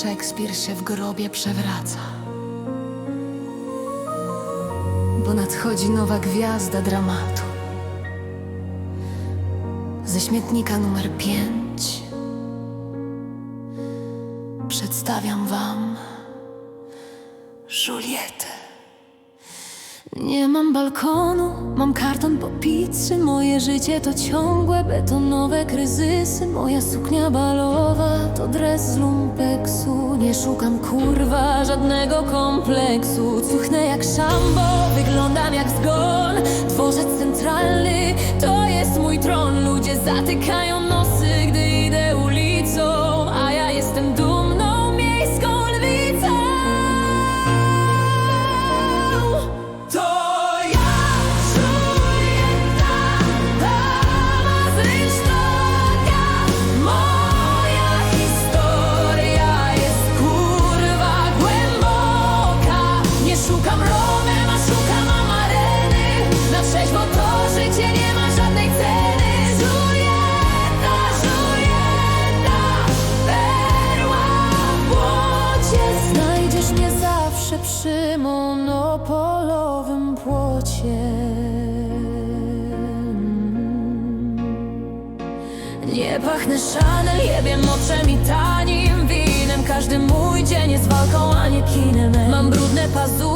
Szekspir się w grobie przewraca. Bo nadchodzi nowa gwiazda dramatu. Ze śmietnika numer pięć przedstawiam wam Julietę. Nie mam balkonu, mam karton po pizzy. Moje życie to ciągłe betonowe kryzysy. Moja suknia balowa to dres z lumpeksu. Nie szukam kurwa żadnego kompleksu. Cuchnę jak szambo, wyglądam jak zgon. Dworzec centralny to jest mój tron. Ludzie zatykają nosy, przy monopolowym płocie. Nie pachnę Chanel, jebie moczem i tanim winem. Każdy mój dzień jest walką, a nie kinem. Mam brudne pazury,